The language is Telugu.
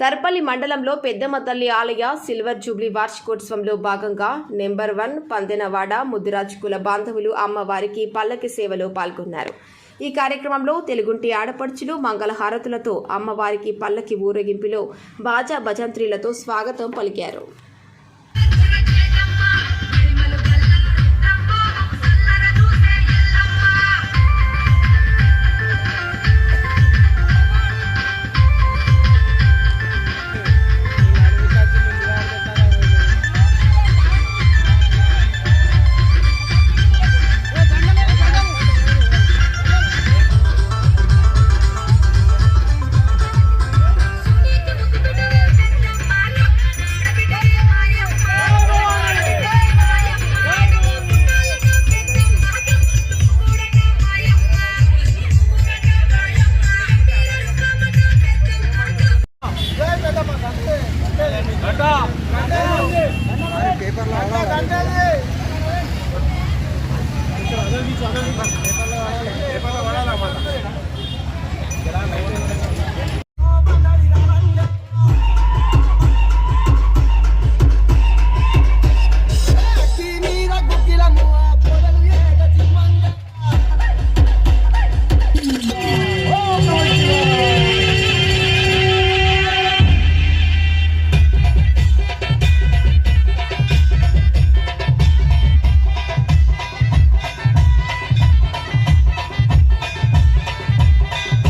దర్పల్లి మండలంలో పెద్దమ్మ తల్లి ఆలయ సిల్వర్ జూబ్లీ వార్షికోత్సవంలో భాగంగా నెంబర్ వన్ పందెనవాడ ముద్దురాజ్ కుల బాంధవులు అమ్మవారికి పల్లకి సేవలో పాల్గొన్నారు. ఈ కార్యక్రమంలో తెలుగుంటి ఆడపడుచులు మంగళహారతులతో అమ్మవారికి పల్లకి ఊరేగింపులో బాజా భజంత్రీలతో స్వాగతం పలికారు. cho nó